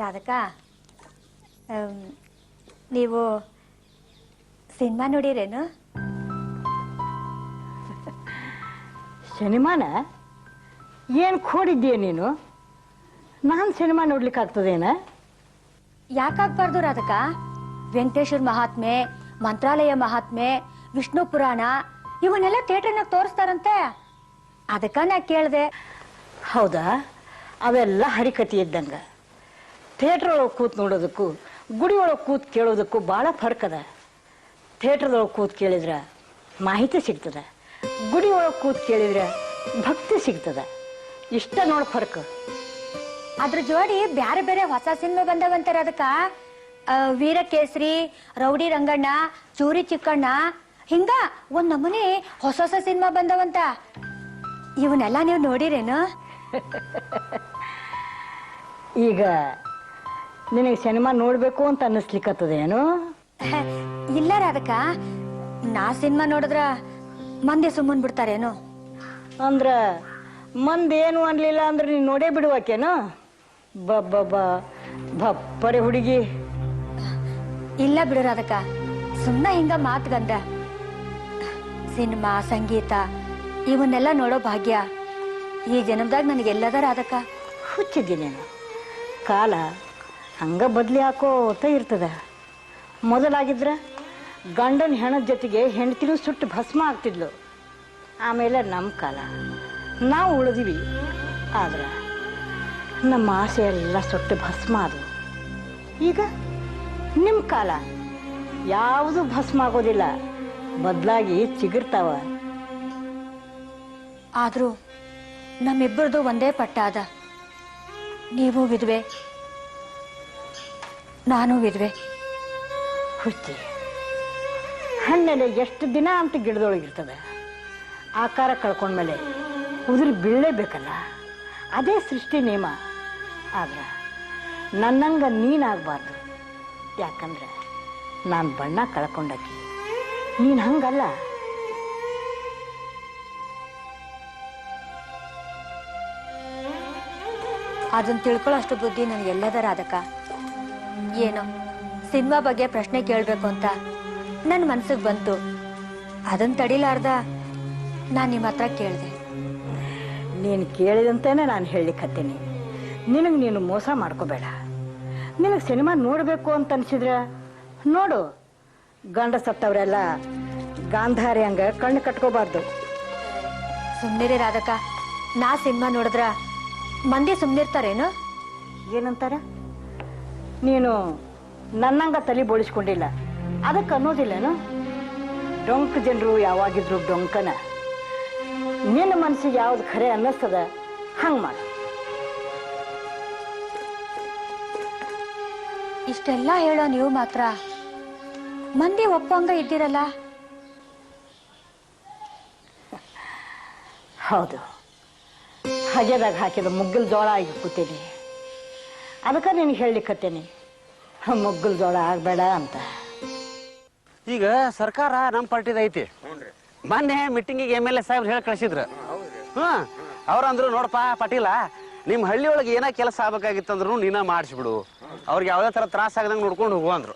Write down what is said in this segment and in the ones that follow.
ರಾಧಕಾ ನೀವು ಸಿನಿಮಾ ನೋಡಿರೇನು? ಸಿನಿಮಾನ? ಏನು ಕೋಡಿದ್ದೀಯ ನೀನು? ನಾನು ಸಿನಿಮಾ ನೋಡ್ಲಿಕ್ಕೆ ಆಗ್ತದೇನ? ಯಾಕಾಗ್ಬಾರ್ದು ರಾಧಕ? ವೆಂಕಟೇಶ್ವರ ಮಹಾತ್ಮೆ ಮಂತ್ರಾಲಯ ಮಹಾತ್ಮೆ ವಿಷ್ಣು ಪುರಾಣ ಇವನ್ನೆಲ್ಲ ಥಿಯೇಟರ್ನಾಗ ತೋರಿಸ್ತಾರಂತೆ. ಅದಕ್ಕ ನಾ ಕೇಳ್ದೆ. ಹೌದಾ? ಅವೆಲ್ಲ ಹರಿಕತಿ ಇದ್ದಂಗೆ. ಥಿಯೇಟ್ರ್ ಒಳಗೆ ಕೂತ್ ನೋಡೋದಕ್ಕೂ ಗುಡಿ ಒಳಗೆ ಕೂತ್ ಕೇಳೋದಕ್ಕೂ ಭಾಳ ಫರ್ಕ್ ಅದ. ಥಿಯೇಟ್ರದೊಳಗೆ ಕೂತ್ ಕೇಳಿದ್ರೆ ಮಾಹಿತಿ ಸಿಗ್ತದೆ. ಗುಡಿ ಒಳಗೆ ಕೂತ್ ಕೇಳಿದ್ರೆ ಭಕ್ತಿ ಸಿಗ್ತದೆ. ಇಷ್ಟ ನೋಡಿ ಫರ್ಕ್. ಅದ್ರ ಜೋಡಿ ಬ್ಯಾರೆ ಬೇರೆ ಹೊಸ ಸಿನಿಮಾ ಬಂದವಂತಾರೆ ಅದಕ್ಕ. ವೀರ ಕೇಸರಿ ರೌಡಿ ರಂಗಣ್ಣ ಚೂರಿ ಚಿಕ್ಕಣ್ಣ ಹಿಂಗ ಒಂದ್ ನಮೂನಿ ಹೊಸ ಹೊಸ ಸಿನಿಮಾ ಬಂದವಂತ. ಇವನ್ನೆಲ್ಲ ನೀವು ನೋಡಿರೇನು? ಈಗ ನಿನಗೆ ಸಿನಿಮಾ ನೋಡಬೇಕು ಅಂತ ಅನ್ನಿಸ್ಲಿಕ್ಕತ್ತದೇನು ಇಲ್ಲ ರಾಧಕ. ನಾ ಸಿನಿಮಾ ನೋಡಿದ್ರ ಮಂದಿ ಸುಮ್ಮನ್ ಬಿಡ್ತಾರೇನು? ಅಂದ್ರ ಮಂದಿ ಏನು ಅನ್ಲಿಲ್ಲ ಅಂದ್ರೆ ನೀನು ನೋಡೇ ಬಿಡುವಾಕೇನು? ಬಬ್ಬ ಬಪ್ಪರೆ ಹುಡುಗಿ. ಇಲ್ಲ ಬಿಡು ರಾಧಕ. ಸುಮ್ಮನೆ ಹಿಂಗ ಮಾತ್ಗಂದ ಸಿನಿಮಾ ಸಂಗೀತ ಇವನ್ನೆಲ್ಲ ನೋಡೋ ಭಾಗ್ಯ ಈ ಜನ್ಮದಾಗ ನನಗೆಲ್ಲದ ರಾಧಕ. ಹುಚ್ಚಿದ್ದೀನಿ ಕಾಲ ಹಂಗ ಬದಲಿ ಹಾಕೋತ ಇರ್ತದೆ. ಮೊದಲಾಗಿದ್ರೆ ಗಂಡನ ಹೆಣದ ಜೊತೆಗೆ ಹೆಂಡತಿನೂ ಸುಟ್ಟು ಭಸ್ಮ ಆಗ್ತಿದ್ಲು. ಆಮೇಲೆ ನಮ್ಮ ಕಾಲ. ನಾವು ಉಳಿದಿವಿ, ಆದ್ರೆ ನಮ್ಮ ಆಸೆ ಎಲ್ಲ ಸುಟ್ಟು ಭಸ್ಮ ಆದವು. ಈಗ ನಿಮ್ಮ ಕಾಲ. ಯಾವುದು ಭಸ್ಮ ಆಗೋದಿಲ್ಲ, ಬದಲಾಗಿ ಚಿಗುರ್ತಾವ. ಆದರೂ ನಮ್ಮಿಬ್ಬರದು ಒಂದೇ ಪಟ್ಟ ಅದ. ನೀವು ವಿದ್ವೆ ನಾನು ವಿಧವೆ. ಹುಚ್ಚಿ. ಹಣ್ಣೆಲೆ ಎಷ್ಟು ದಿನ ಅಂತ ಗಿಡದೊಳಗಿರ್ತದೆ. ಆಕಾರ ಕಳ್ಕೊಂಡ್ಮೇಲೆ ಉದುರು ಬೀಳಲೇಬೇಕಲ್ಲ ಅದೇ ಸೃಷ್ಟಿ ನಿಯಮ. ಆದ್ರೆ ನನ್ನಂಗ ನೀನಾಗಬಾರ್ದು. ಯಾಕಂದ್ರೆ ನಾನು ಬಣ್ಣ ಕಳ್ಕೊಂಡಾಕಿ. ನೀನು ಹಂಗಲ್ಲ. ಅದನ್ನು ತಿಳ್ಕೊಳ್ಳೋ ಅಷ್ಟು ಬುದ್ಧಿ ನನಗೆಲ್ಲದ ರಾಧಕ ಏನೋ? ಸಿನಿಮಾ ಬಗ್ಗೆ ಪ್ರಶ್ನೆ ಕೇಳಬೇಕು ಅಂತ ನನ್ನ ಮನ್ಸಿಗೆ ಬಂತು. ಅದನ್ನ ತಡಿಲಾರ್ದ ನಾನು ನಿಮ್ಮ ಹತ್ರ ಕೇಳಿದೆ. ನೀನು ಕೇಳಿದಂತೆಯೇ ನಾನು ಹೇಳಲಿಕ್ಕತ್ತೀನಿ. ನಿನಗೆ ನೀನು ಮೋಸ ಮಾಡ್ಕೋಬೇಡ. ನಿನಗೆ ಸಿನಿಮಾ ನೋಡಬೇಕು ಅಂತ ಅನ್ಸಿದ್ರೆ ನೋಡು. ಗಂಡ ಸತ್ತವರೆಲ್ಲ ಗಾಂಧಾರಿ ಹಂಗ ಕಣ್ಣು ಕಟ್ಕೋಬಾರ್ದು. ಸುಮ್ಮನಿರಿ ರಾಧಕ. ನಾ ಸಿನಿಮಾ ನೋಡಿದ್ರ ಮಂದಿ ಸುಮ್ಮನಿರ್ತಾರೇನು ಏನಂತಾರ? ನೀನು ನನ್ನಂಗ ತಲೆ ಬೋಳಿಸ್ಕೊಂಡಿಲ್ಲ. ಅದಕ್ಕೆ ಅನ್ನೋದಿಲ್ಲೇನು? ಡೊಂಕ ಜನರು ಯಾವಾಗಿದ್ರು ಡೊಂಕನ. ನಿನ್ನ ಮನಸ್ಸಿಗೆ ಯಾವ್ದು ಖರೆ ಅನ್ನಿಸ್ತದ ಹಂಗೆ ಮಾಡ. ಇಷ್ಟೆಲ್ಲ ಹೇಳೋ ನೀವು ಮಾತ್ರ. ಮಂದಿ ಒಪ್ಪಂಗ ಇದ್ದೀರಲ್ಲ? ಹೌದು. ಹಗೆದಾಗ ಹಾಕಿದ ಮುಗ್ಗಲ್ ಜೋಳ ಆಗಿ ಕೂತೀನಿ ಅದಕ್ಕೆ ನಿನಗೆ ಹೇಳಲಿಕ್ಕತ್ತೇನೆ. ಮುಗ್ಗಲ್ ಜೋಳ ಆಗಬೇಡ ಅಂತ. ಈಗ ಸರ್ಕಾರ ನಮ್ಮ ಪಾರ್ಟಿದ ಐತಿ. ಮೊನ್ನೆ ಮೀಟಿಂಗಿಗೆ ಎಂ ಎಲ್ ಎ ಸಾಹೇಬ್ರು ಹೇಳಿ ಕಳಿಸಿದ್ರು. ಹ್ಮ್ ಅವ್ರಂದ್ರು ನೋಡಪ್ಪ ಪಾಟೀಲ ನಿಮ್ಮ ಹಳ್ಳಿ ಒಳಗೆ ಏನ ಕೆಲಸ ಆಗ್ಬೇಕಾಗಿತ್ತಂದ್ರು ನೀನ ಮಾಡಿಸ್ಬಿಡು. ಅವ್ರಿಗೆ ಯಾವ್ದೇ ತರ ತ್ರಾಸ ಆಗದಂಗೆ ನೋಡ್ಕೊಂಡು ಹೋಗು ಅಂದ್ರು.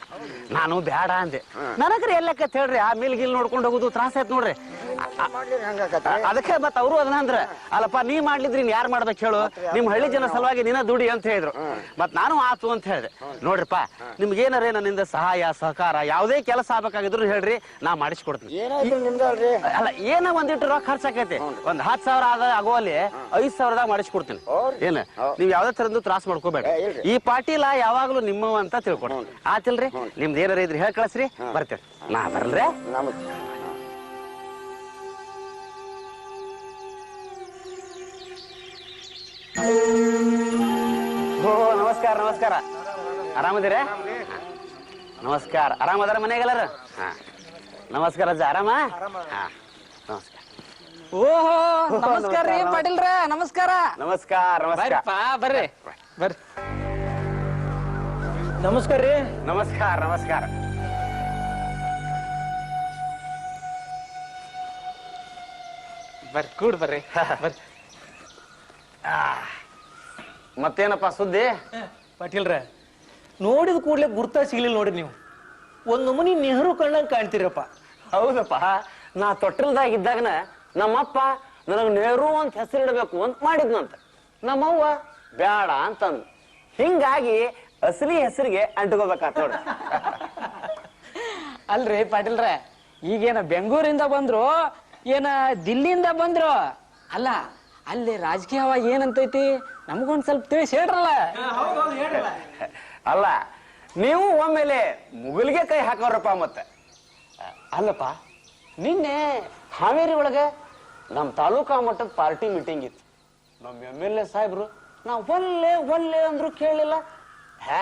ನಾನು ಬೇಡ ಅಂದೆ. ನನಗ್ರಿ ಎಲ್ಲಕ್ಕೆ ಹೇಳ್ರಿ ಆ ಮಿಲ್ ಗಿಲ್ ನೋಡ್ಕೊಂಡು ಹೋಗುದು ತ್ರಾಸ ಆಯ್ತು ನೋಡ್ರಿ. ಅದಕ್ಕೆ ಮತ್ತ ಅವರು ಅದನ್ನ ಅಂದ್ರ ಅಲ್ಲಪ್ಪ ನೀ ಮಾಡ್ಲಿದ್ರಿ ಯಾರ್ ಯಾರು ಮಾಡ್ಬೇಕು ಹೇಳು? ನಿಮ್ ಹಳ್ಳಿ ಜನ ಸಲುವಾಗಿ ನಿನ್ನ ದುಡಿ ಅಂತ ಹೇಳಿದ್ರು. ಮತ್ ನಾನು ಆತು ಅಂತ ಹೇಳಿದೆ. ನೋಡ್ರಿಪ್ಪ ನಿಮ್ಗೆ ಏನಾರೇ ನನ್ನಿಂದ ಸಹಾಯ ಸಹಕಾರ ಯಾವುದೇ ಕೆಲಸ ಆಗ್ಬೇಕಾಗಿದ್ರು ಹೇಳ್ರಿ ನಾ ಮಾಡಿಸ್ಕೊಡ್ತೀನಿ. ಅಲ್ಲ ಏನ ಒಂದಿಟ್ಟು ರೊಕ್ಕ ಖರ್ಚಾಕೈತಿ ಒಂದ್ ಹತ್ತು ಸಾವಿರ ಆದ ಆಗುವಲ್ಲಿ ಐದ್ ಸಾವಿರದಾಗ ಮಾಡಿಸ್ಕೊಡ್ತೀನಿ. ಏನ? ನೀವ್ ಯಾವ್ದೇ ತರದ್ದು ತ್ರಾಸ ಮಾಡ್ಕೋಬೇಡ. ಈ ಪಾಟೀಲ ಯಾವಾಗ್ಲೂ ನಿಮ್ಮವ ಅಂತ ತಿಳ್ಕೊಡಿ ಆತಿಲ್ರಿ? ನಿಮ್ದು ಏನಾರ ಇದ್ರಿ ಹೇಳ್ ಕಳಿಸ್ರಿ. ಬರ್ತೇವೆ ನಾ ಬರಲ್ರಿ? ನಮಸ್ತೆ. ನಮಸ್ಕಾರ ನಮಸ್ಕಾರ. ಆರಾಮದಿರ? ನಮಸ್ಕಾರ. ಆರಾಮದಾರ ಮನೆಗೆಲ್ಲರ? ಹಾ. ನಮಸ್ಕಾರ ಅಜ್ಜ. ಆರಾಮ? ಹಾ. ನಮಸ್ಕಾರ. ಓಹೋ ನಮಸ್ಕಾರ ರೀ ಪಾಟೀಲ್ರ ನಮಸ್ಕಾರ. ನಮಸ್ಕಾರ ನಮಸ್ಕಾರ. ಬರ್ರಿಪ್ಪ ಬರ್ರಿ. ಬರ್ರಿ. ನಮಸ್ಕಾರ ರೀ. ನಮಸ್ಕಾರ ನಮಸ್ಕಾರ. ಬರ್ರಿ ಕೂಡ್ ಬರ್ರಿ. ಬರ್ರಿ. ಮತ್ತೇನಪ್ಪ ಸುದ್ದಿ? ಪಾಟೀಲ್ರೆ ನೋಡಿದ ಕೂಡಲೇ ಗುರ್ತ ಸಿಗ್ಲಿಲ್ಲ ನೋಡಿ ನೀವು. ಒಂದ್ ನಮೂನಿ ನೆಹರು ಕಣ್ಣಂಗ್ ಕಾಣ್ತೀರಪ್ಪ. ಹೌದಪ್ಪ. ನಾ ತೊಟ್ಟಲ್ದಾಗಿದ್ದಾಗನ ನಮ್ಮಪ್ಪ ನನಗೆ ನೆಹರು ಅಂತ ಹೆಸರು ಇಡಬೇಕು ಅಂತ ಮಾಡಿದ್ನಂತ. ನಮ್ಮವ್ವ ಬ್ಯಾಡ ಅಂತಂದು. ಹಿಂಗಾಗಿ ಅಸಲಿ ಹೆಸರಿಗೆ ಅಂಟ್ಕೋಬೇಕಾತ್ ನೋಡ್ರಿ. ಅಲ್ರಿ ಪಾಟೀಲ್ರೆ ಈಗೇನ ಬೆಂಗಳೂರಿಂದ ಬಂದ್ರು ಏನ ದಿಲ್ಲಿಯಿಂದ ಬಂದ್ರು? ಅಲ್ಲ ಅಲ್ಲಿ ರಾಜಕೀಯವಾಗಿ ಏನಂತೈತಿ? ನಮಗೊಂದ್ ಸ್ವಲ್ಪ ತಿಳಿಸಿ ಹೇಳ್ರಲ್ಲ? ಅಲ್ಲ ನೀವು ಒಮ್ಮೆಲೆ ಮುಗಿಲ್ಗೆ ಕೈ ಹಾಕೋರಪ್ಪ ಮತ್ತೆ. ಅಲ್ಲಪ್ಪ ನಿನ್ನೆ ಹಾವೇರಿ ಒಳಗೆ ನಮ್ಮ ತಾಲೂಕಾ ಮಟ್ಟದ ಪಾರ್ಟಿ ಮೀಟಿಂಗ್ ಇತ್ತು. ನಮ್ಮ ಎಂ ಎಲ್ ಎ ಸಾಹೇಬ್ರು ನಾವು ಒಲ್ಲೆ ಒಲ್ಲೆ ಅಂದ್ರು ಕೇಳಲಿಲ್ಲ ಹ್ಯಾ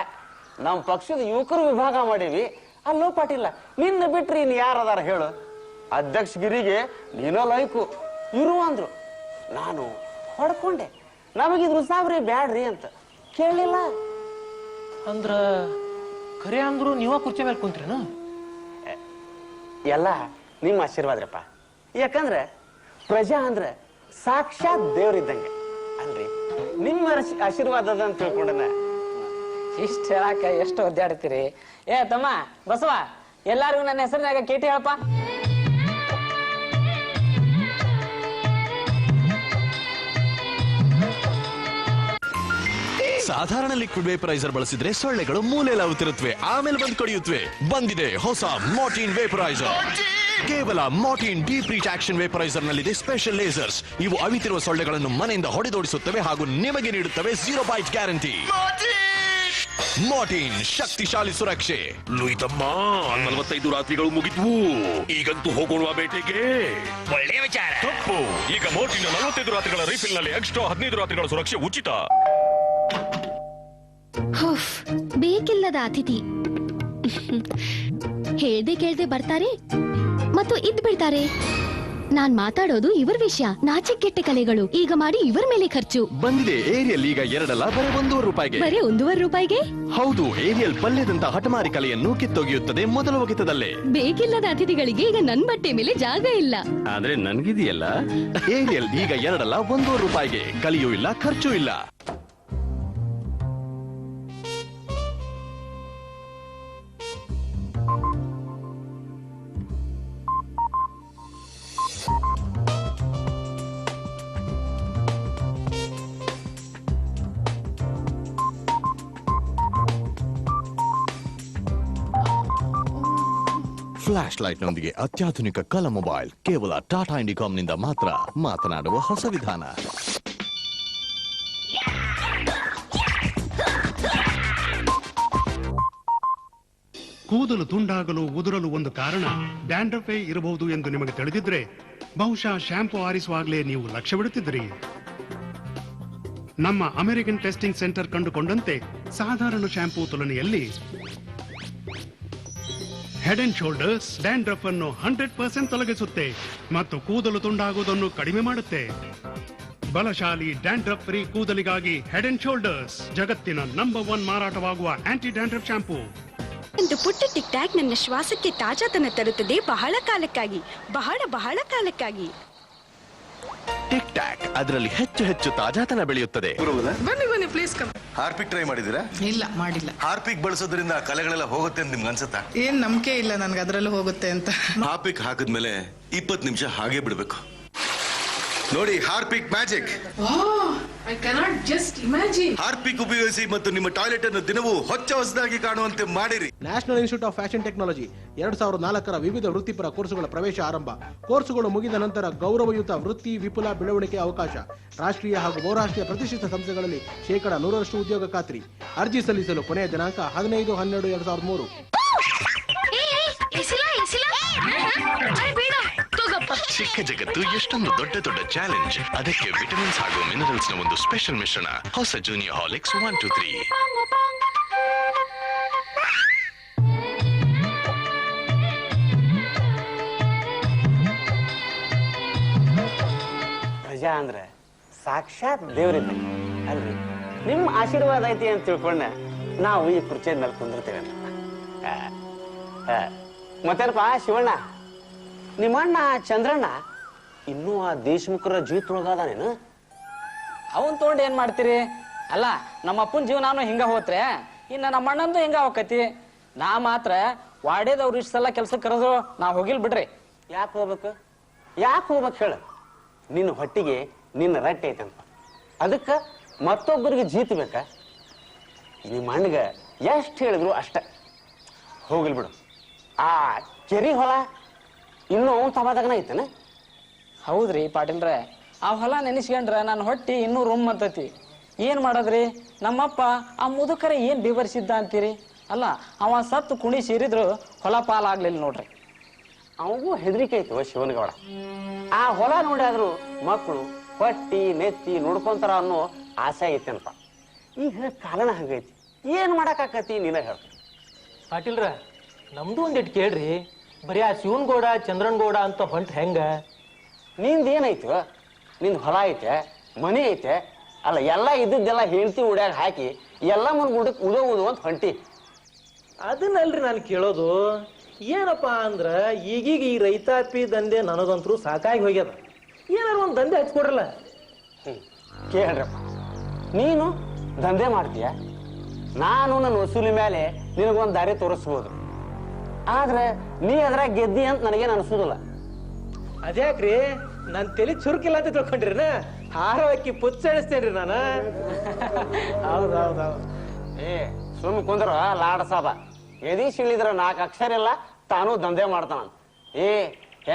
ನಮ್ಮ ಪಕ್ಷದ ಯುವಕರು ವಿಭಾಗ ಮಾಡೀವಿ ಅಲ್ಲೋ ಪಾಟಿಲ್ಲ. ನಿನ್ನ ಬಿಟ್ರಿ ಇನ್ನು ಯಾರದಾರ ಹೇಳು? ಅಧ್ಯಕ್ಷಗಿರಿಗೆ ನೀನೋ ಲೈಕು ಇರು ಅಂದ್ರು. ನಾನು ಹೊಡ್ಕೊಂಡೆ. ನಮಗಿದ್ರು ಸಾವ್ರಿ ಬ್ಯಾಡ್ರಿ ಅಂತ. ಕೇಳಲಿಲ್ಲ ಅಂದ್ರ ಖರೆ ಅಂದ್ರು ನೀವ ಕುರ್ಚಿ ಮೇಲೆ ಕುಂತ್ರೇನು? ಎಲ್ಲ ನಿಮ್ಮ ಆಶೀರ್ವಾದ್ರಪ್ಪ. ಯಾಕಂದ್ರೆ ಪ್ರಜಾ ಅಂದ್ರೆ ಸಾಕ್ಷಾತ್ ದೇವ್ರಿದ್ದಂಗೆ. ಅಲ್ರಿ? ನಿಮ್ಮ ಆಶೀರ್ವಾದದ ಆಶೀರ್ವಾದ ಅದ ಅಂತ ತಿಳ್ಕೊಂಡನ. ಇಷ್ಟ ಹೇಳಾಕ ಎಷ್ಟು ಒದ್ದಾಡ್ತೀರಿ? ಏ ತಮ್ಮ ಬಸವ ಎಲ್ಲಾರಿಗೂ ನನ್ನ ಹೆಸರಿನಾಗ ಕೇಟಿ ಹೇಳಪ್ಪ. ಸಾಧಾರಣ ಲಿಕ್ವಿಡ್ ವೇಪರೈಸರ್ ಬಳಸಿದ್ರೆ ಸೊಳ್ಳೆಗಳು ಮೂಲೆಲಾಗುತ್ತಿರುತ್ತವೆ. ಆಮೇಲೆ ಬಂದು ಕಡಿಯುತ್ತವೆ. ಬಂದಿದೆ ಹೊಸ ಮಾರ್ಟಿನ್ ವೇಪರೈಸರ್ ಕೇವಲ Mortein deep reach action vaporiser ನಲ್ಲಿದೆ ಸ್ಪೆಷಲ್ ಲೇಸರ್ಸ್ ಇವು ಅವಿತಿರುವ ಸೊಳ್ಳೆಗಳನ್ನು ಮನೆಯಿಂದ ಹೊಡೆದೋಡಿಸುತ್ತವೆ ಹಾಗೂ ನಿಮಗೆ ನೀಡುತ್ತವೆ ಜೀರೋ ಬೈಟ್ ಗ್ಯಾರಂಟಿ ಮಾರ್ಟಿನ್ ಶಕ್ತಿಶಾಲಿ ಸುರಕ್ಷೆ. ಲುಯ್ತಮ್ಮ ನಲವತ್ತೈದು ರಾತ್ರಿಗಳು ಮುಗಿದ್ವು. ಈಗಂತೂ ಹೋಗೋಣ ಬೇಟೆಗೆ? ಒಳ್ಳೆ ವಿಚಾರ. ತಪ್ಪು. ಈಗ ಮೋಟಿನ ನಲವತ್ತೈದು ರಾತ್ರಿಗಳ ರೀಫಿಲ್ನಲ್ಲಿ ಎಕ್ಸ್ಟ್ರಾ ಹದಿನೈದು ರಾತ್ರಿಗಳ ಸುರಕ್ಷೆ ಉಚಿತ. ಬೇಕಿಲ್ಲದ ಅತಿಥಿ. ಹೇಳ್ದೆ ಕೇಳ್ದೆ ಬರ್ತಾರೆ ಮತ್ತು ಇದ್ ಬಿಡ್ತಾರೆ. ನಾನ್ ಮಾತಾಡೋದು ಇವರ ವಿಷಯ ನಾಚಿಕೆಟ್ಟ ಕಲೆಗಳು. ಈಗ ಮಾಡಿ ಇವರ ಮೇಲೆ ಖರ್ಚು. ಬಂದಿದೆ ಏರಿಯಲ್ ಈಗ ಎರಡಲ್ಲ ಬರೀ ಒಂದೂವರೆ ರೂಪಾಯಿಗೆ. ಬರೀ ಒಂದೂವರೆ ರೂಪಾಯಿಗೆ? ಹೌದು ಏರಿಯಲ್ ಪಲ್ಯದಂತ ಹಠಮಾರಿ ಕಲೆಯನ್ನು ಕಿತ್ತೊಗೆಯುತ್ತದೆ ಮೊದಲ ಒಗೆತದಲ್ಲೇ. ಬೇಕಿಲ್ಲದ ಅತಿಥಿಗಳಿಗೆ ಈಗ ನನ್ ಬಟ್ಟೆ ಮೇಲೆ ಜಾಗ ಇಲ್ಲ. ಆದ್ರೆ ನನ್ಗಿದೆಯಲ್ಲ? ಏರಿಯಲ್ ಈಗ ಎರಡಲ್ಲ ಒಂದೂವರೆ ರೂಪಾಯಿಗೆ. ಕಲಿಯೂ ಇಲ್ಲ ಖರ್ಚು ಇಲ್ಲ. ಫ್ಲಾಶ್ ಲೈಟ್ನೊಂದಿಗೆ ಅತ್ಯಾಧುನಿಕ ಕಲ ಮೊಬೈಲ್, ಕೇವಲ ಟಾಟಾ ಇಂಡಿಕಾಮ್ನಿಂದ ಮಾತ್ರ ಮಾತನಾಡುವ ಹೊಸ ವಿಧಾನ. ಕೂದಲು ತುಂಡಾಗಲು ಉದುರಲು ಒಂದು ಕಾರಣ ಡ್ಯಾಂಡ್ರಫೇ ಇರಬಹುದು ಎಂದು ನಿಮಗೆ ತಿಳಿದಿದ್ರೆ ಬಹುಶಃ ಶಾಂಪೂ ಆರಿಸುವಾಗಲೇ ನೀವು ಲಕ್ಷ್ಯವಿಡುತ್ತಿದ್ರಿ ನಮ್ಮ ಅಮೆರಿಕನ್ ಟೆಸ್ಟಿಂಗ್ ಸೆಂಟರ್ ಕಂಡುಕೊಂಡಂತೆ ಸಾಧಾರಣ ಶಾಂಪೂ ತುಲನೆಯಲ್ಲಿ ಹೆಡ್ ಅಂಡ್ ಶೋಲ್ಡರ್ಸ್ ಡ್ಯಾಂಡ್ರಫ್ ಅನ್ನು ಹಂಡ್ರೆಡ್ ಪರ್ಸೆಂಟ್ ತೊಲಗಿಸುತ್ತೆ ಮತ್ತು ಕೂದಲು ತುಂಡಾಗುವುದನ್ನು ಕಡಿಮೆ ಮಾಡುತ್ತೆ. ಬಲಶಾಲಿ ಡ್ಯಾಂಡ್ರಫ್ ಫ್ರೀ ಕೂದಲಿಗಾಗಿ ಹೆಡ್ ಅಂಡ್ ಶೋಲ್ಡರ್ಸ್ ಜಗತ್ತಿನ ನಂಬರ್ ಒನ್ ಮಾರಾಟವಾಗುವ ಆಂಟಿ ಡ್ಯಾಂಡ್ರಫ್ ಶಾಂಪೂ ಒಂದು ಪುಟ್ಟ ಟಿಕ್ ಟ್ಯಾಕ್ ನನ್ನ ಶ್ವಾಸಕ್ಕೆ ತಾಜಾತನ ತರುತ್ತದೆ ಬಹಳ ಕಾಲಕ್ಕಾಗಿ ಬಹಳ ಬಹಳ ಕಾಲಕ್ಕಾಗಿ. ಟಿಕ್ ಟ್ಯಾಕ್ ಅದರಲ್ಲಿ ಹೆಚ್ಚು ಹೆಚ್ಚು ತಾಜಾತನ ಬೆಳೆಯುತ್ತದೆ. ಬನ್ನಿ ಬನ್ನಿ ಪ್ಲೀಸ್ ಕಮ್ ಹಾರ್ಪಿಕ್ ಟ್ರೈ ಮಾಡಿದಿರಾ ಇಲ್ಲ ಮಾಡಿಲ್ಲ. ಹಾರ್ಪಿಕ್ ಬಳಸೋದ್ರಿಂದ ಕಲೆಗಳೆಲ್ಲ ಹೋಗುತ್ತೆ ಅಂತ ನಿಮ್ಗೆ ಅನ್ಸುತ್ತಾ? ಏನ್ ನಂಬಿಕೆ ಇಲ್ಲ ನನ್ಗೆ ಅದರಲ್ಲೂ ಹೋಗುತ್ತೆ ಅಂತ. ಹಾರ್ಪಿಕ್ ಹಾಕಿದ್ಮೇಲೆ ಇಪ್ಪತ್ತು ನಿಮಿಷ ಹಾಗೆ ಬಿಡಬೇಕು. ನೋಡಿ Harpic magic I cannot just imagine Harpic ಉಪಯೋಗಿಸಿ ಮತ್ತು ನಿಮ್ಮ ಟಾಯ್ಲೆಟ್ ಅನ್ನು ದಿನವೂ ಹೊಚ್ಚ ಹೊಸದಾಗಿ ಕಾಣುವಂತೆ ಮಾಡಿರಿ. National Institute of Fashion Technology ಎರಡ್ ಸಾವಿರದ ನಾಲ್ಕರ ವಿವಿಧ ವೃತ್ತಿಪರ ಕೋರ್ಸುಗಳ ಪ್ರವೇಶ ಆರಂಭ. ಕೋರ್ಸುಗಳು ಮುಗಿದ ನಂತರ ಗೌರವಯುತ ವೃತ್ತಿ ವಿಪುಲ ಬೆಳವಣಿಗೆ ಅವಕಾಶ. ರಾಷ್ಟ್ರೀಯ ಹಾಗೂ ಬಹುರಾಷ್ಟ್ರೀಯ ಪ್ರತಿಷ್ಠಿತ ಸಂಸ್ಥೆಗಳಲ್ಲಿ ಶೇಕಡ ನೂರರಷ್ಟು ಉದ್ಯೋಗ ಖಾತ್ರಿ. ಅರ್ಜಿ ಸಲ್ಲಿಸಲು ಕೊನೆಯ ದಿನಾಂಕ ಹದಿನೈದು ಹನ್ನೆರಡು ಎರಡ್ ಸಾವಿರದ ಮೂರು. ಚಿಕ್ಕ ಜಗತ್ತು ಎಷ್ಟೊಂದು ದೊಡ್ಡ ದೊಡ್ಡ ಚಾಲೆಂಜ್ ಅದಕ್ಕೆ ವಿಟಮಿನ್ಸ್ ಹಾಗೂ ಮಿನರಲ್ಸ್ನ ಒಂದು ಸ್ಪೆಷಲ್ ಮಿಶ್ರಣ. ಹೊಸ junior Horlicks one two three ಪ್ರಜಾ ಅಂದ್ರೆ ಸಾಕ್ಷಾತ್ ದೇವ್ರಿದ್ದಂಗೆ ಅಲ್ರಿ? ನಿಮ್ಮ ಆಶೀರ್ವಾದ ಐತಿ ಅಂತ ತಿಳ್ಕೊಂಡ ನಾವು ಈ ಕುರ್ಚಿಯ ಮೇಲೆ ಕುಂದಿರ್ತೇವೆ ಮತ್ತೇನಪ್ಪ ಶಿವಣ್ಣ? ನಿಮ್ಮಣ್ಣ ಚಂದ್ರಣ್ಣ ಇನ್ನೂ ಆ ದೇಶಮುಖರ ಜೀವಿತೊಳಗದಾನೇನು ಅವನ್ ತಗೊಂಡ್ ಏನ್ ಮಾಡ್ತೀರಿ? ಅಲ್ಲ ನಮ್ಮ ಅಪ್ಪನ ಜೀವನಾನು ಹಿಂಗ ಹೋತ್ರೆ ಇನ್ನ ನಮ್ಮ ಅಣ್ಣಂದು ಹಿಂಗ ಹೋಗತಿ ನಾ ಮಾತ್ರ ವಾಡೇದವ್ರು ಇಷ್ಟೆಲ್ಲ ಸಲ ಕೆಲ್ಸಕ್ಕೆ ಕರೆದ್ರು ನಾ ಹೋಗಿಲ್ ಬಿಡ್ರಿ. ಯಾಕೆ ಹೋಗ್ಬೇಕು? ಯಾಕೆ ಹೋಗ್ಬೇಕು ಹೇಳ. ನಿನ್ನ ಹೊಟ್ಟಿಗೆ ನಿನ್ನ ರಟ್ಟೆ ಐತಂತ. ಅದಕ್ಕೆ ಮತ್ತೊಬ್ಬರಿಗೆ ಜೀತಬೇಕ ನಿಮ್ಮ ಅಣ್ಣಗೆ ಎಷ್ಟು ಹೇಳಿದ್ರು ಅಷ್ಟ. ಹೋಗಿಲ್ ಬಿಡು. ಆ ಕೆರಿ ಹೊಲ ಇನ್ನೂ ಸಮಾಧಾನ ಐತನ? ಹೌದ್ರಿ ಪಾಟೀಲ್ರೆ ಆ ಹೊಲ ನೆನೆಸ್ಕೊಂಡ್ರೆ ನಾನು ಹೊಟ್ಟಿ ಇನ್ನೂ ರೂಮ್ ಅಂತತಿ. ಏನ್ ಮಾಡೋದ್ರಿ? ನಮ್ಮಪ್ಪ ಆ ಮುದುಕರ ಏನ್ ಬಿವರಿಸಿದ್ದ ಅಂತೀರಿ? ಅಲ್ಲ ಅವ ಸತ್ತು ಕುಣಿ ಸೇರಿದ್ರು ಹೊಲ ಪಾಲಾಗ್ಲಿಲ್ಲ ನೋಡ್ರಿ. ಅವಗೂ ಹೆದರಿಕೆ ಐತವ ಶಿವನಗೌಡ. ಆ ಹೊಲ ನೋಡಿದ್ರು ಮಕ್ಕಳು ಹೊಟ್ಟಿ ನೆತ್ತಿ ನೋಡ್ಕೊಂತಾರ ಅನ್ನೋ ಆಸೆ ಐತೆನಪ್ಪ. ಈಗ ಕಾಲನ ಹಂಗೈತಿ. ಏನ್ ಮಾಡಕ್ಕಾಕತಿ ನೀನ ಹೇಳ ಪಾಟೀಲ್ರ ನಮ್ದು ಒಂದಿಟ್ಟು ಕೇಳ್ರಿ. ಬರೀ ಆ ಶಿವನ್ಗೌಡ ಚಂದ್ರನ್ಗೌಡ ಅಂತ ಹೊಂಟ್ ಹೆಂಗ? ನಿಂದ ಏನೈತು? ನಿಂದ ಹೊಲ ಐತೆ ಮನೆ ಐತೆ ಅಲ್ಲ ಎಲ್ಲ ಇದ್ದಿದ್ದೆಲ್ಲ ಹೆಂಡ್ತಿ ಉಡ್ಯಾಗ ಹಾಕಿ ಎಲ್ಲ ಮುಂದ್ ಗುಡಕ್ ಉದೋ ಉದೋ ಅಂತ ಹೊಂಟಿ. ಅದನ್ನಲ್ರಿ ನಾನು ಕೇಳೋದು ಏನಪ್ಪಾ ಅಂದ್ರ ಈಗೀಗ ಈ ರೈತಾಪಿ ದಂಧೆ ನನಗಂತರೂ ಸಾಕಾಗಿ ಹೋಗ್ಯದ. ಏನಾರ ಒಂದ್ ದಂಧೆ ಹಚ್ಕೊಡ್ರಲ್ಲ ಕೇಳ್ರಪ್ಪ. ನೀನು ದಂಧೆ ಮಾಡ್ತೀಯ? ನಾನು ನನ್ನ ವಸೂಲಿ ಮೇಲೆ ನಿನಗೊಂದು ದಾರಿ ತೋರಿಸ್ಬೋದು. ಆದ್ರೆ ನೀ ಅದ್ರಾಗ ಗೆದ್ದಿ ಅಂತ ನನಗೇನು ಅನಿಸೋದಿಲ್ಲ. ಅದ್ಯಾಕ್ರಿ? ನನ್ನ ತಲೆ ಚುರುಕಿಲ್ಲ ಅಂತ ತಿಳ್ಕೊಂಡ್ರಿ ಹಾರವಾಕಿ ಪುಚ್ಚ ಎಣಿಸ್ತೇನ್ರಿ ನಾನು? ಹೌದೌದೌದು. ಏ ಸುಮ್ ಕುಂದ್ರ ಲಾಡ ಸಾಬ. ಎದಿ ಸಿಳಿದ್ರ ನಾಲ್ಕು ಅಕ್ಷರ ಇಲ್ಲ ತಾನು ದಂಧೆ ಮಾಡ್ತಾನ. ಏ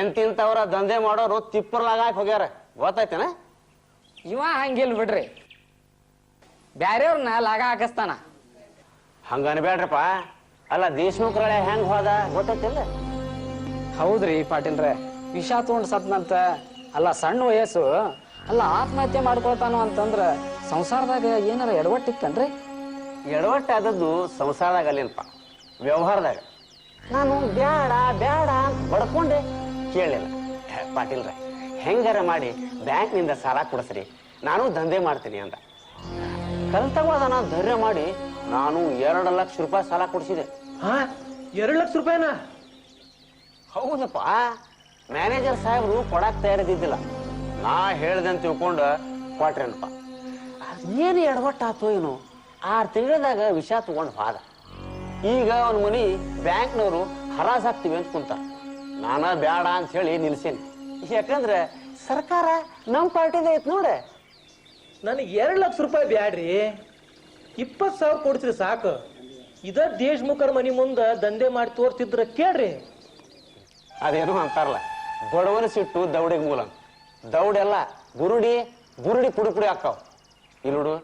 ಎಂತಿಂತವ್ರ ದಂಧೆ ಮಾಡೋರು ತಿಪ್ಪರ್ಲಾಗಾಕ್ ಹೋಗ್ಯಾರ. ಗೊತ್ತಾಯ್ತೇನ? ಇವ ಹಂಗಿಲ್ ಬಿಡ್ರಿ. ಬ್ಯಾರೆಯವ್ರನ್ನ ಲಾಗ ಹಾಕಿಸ್ತಾನ. ಹಂಗ ಅನ್ಬೇಡ್ರಪ್ಪ ಅಲ್ಲ ದೇಶಮುಖರಳೆ ಹೆಂಗ್ ಹೋದ ಗೊತ್ತೈತಿಲ್ಲ? ಹೌದ್ರಿ ಪಾಟೀಲ್ರೆ ವಿಷ ತಗೊಂಡ್ ಸತ್ನಂತ ಅಲ್ಲ ಸಣ್ಣ ವಯಸ್ಸು ಅಲ್ಲ ಆತ್ಮಹತ್ಯೆ ಮಾಡ್ಕೊಳ್ತಾನು ಅಂತಂದ್ರ ಸಂಸಾರದಾಗ ಏನಾರ ಎಡವಟ್ಟಿತ್ತನ್ರಿ? ಎಡವಟ್ಟು ಆದದ್ದು ಸಂಸಾರದಾಗ ಅಲ್ಲೇನಪ್ಪ ವ್ಯವಹಾರದಾಗ. ನಾನು ಬ್ಯಾಡ ಬ್ಯಾಡ ಅಂತ ಬಡ್ಕೊಂಡೆ ಕೇಳಿಲ್ಲ. ಪಾಟೀಲ್ರೆ ಹೆಂಗಾರ ಮಾಡಿ ಬ್ಯಾಂಕ್ನಿಂದ ಸಾಲ ಕೊಡಿಸ್ರಿ ನಾನು ದಂಧೆ ಮಾಡ್ತೀನಿ ಅಂತ ಕಲ್ತವಾದ ನಾನು ಧೈರ್ಯ ಮಾಡಿ ನಾನು ಎರಡು ಲಕ್ಷ ರೂಪಾಯಿ ಸಾಲ ಕೊಡಿಸಿದೆ. ಹಾ ಎರಡು ಲಕ್ಷ ರೂಪಾಯಿನ? ಹೌದಪ್ಪ. ಮ್ಯಾನೇಜರ್ ಸಾಹೇಬ್ರು ಕೊಡಕ್ ತಯಾರಿದ್ದಿದ್ದಿಲ್ಲ. ನಾ ಹೇಳ್ದಂತ ತಿಳ್ಕೊಂಡು ಕೊಟ್ರೇನಪ್ಪ. ಏನು ಎಡವಟ್ಟಾತು ಏನು. ಆರು ತಿಂಗಳದಾಗ ವಿಷ ತಗೊಂಡು ಹಾದ. ಈಗ ಅವನ ಮನಿ ಬ್ಯಾಂಕ್ನವರು ಹರಾಸ್ ಹಾಕ್ತೀವಿ ಅಂತ ಕುಂತಾರ ನಾನ ಬೇಡ ಅಂತ ಹೇಳಿ ನಿಲ್ಸೇನಿ. ಯಾಕಂದ್ರೆ ಸರ್ಕಾರ ನಮ್ಮ ಪಾರ್ಟಿದ ಐತ್ ನೋಡ್ರೆ ನನಗೆ ಎರಡು ಲಕ್ಷ ರೂಪಾಯಿ ಬ್ಯಾಡ್ರಿ. ಇಪ್ಪತ್ತು ಸಾವಿರ ಕೊಡ್ತೀರಿ ಸಾಕು. ಇದ ದೇಶಮುಖರ ಮನಿ ಮುಂದ ದಂಧೆ ಮಾಡಿ ತೋರ್ತಿದ್ರ ಕೇಳ್ರಿ. ಅದೇನು ಅಂತಾರಲ್ಲ, ಬಡವನ ಸಿಟ್ಟು ದೌಡಿಗೆ ಮೂಲ. ದೌಡೆಲ್ಲ ಗುರುಡಿ ಗುರುಡಿ ಪುಡಿ ಪುಡಿ ಹಾಕಾವ್ ಇಲ್ಲಿ ನೋಡು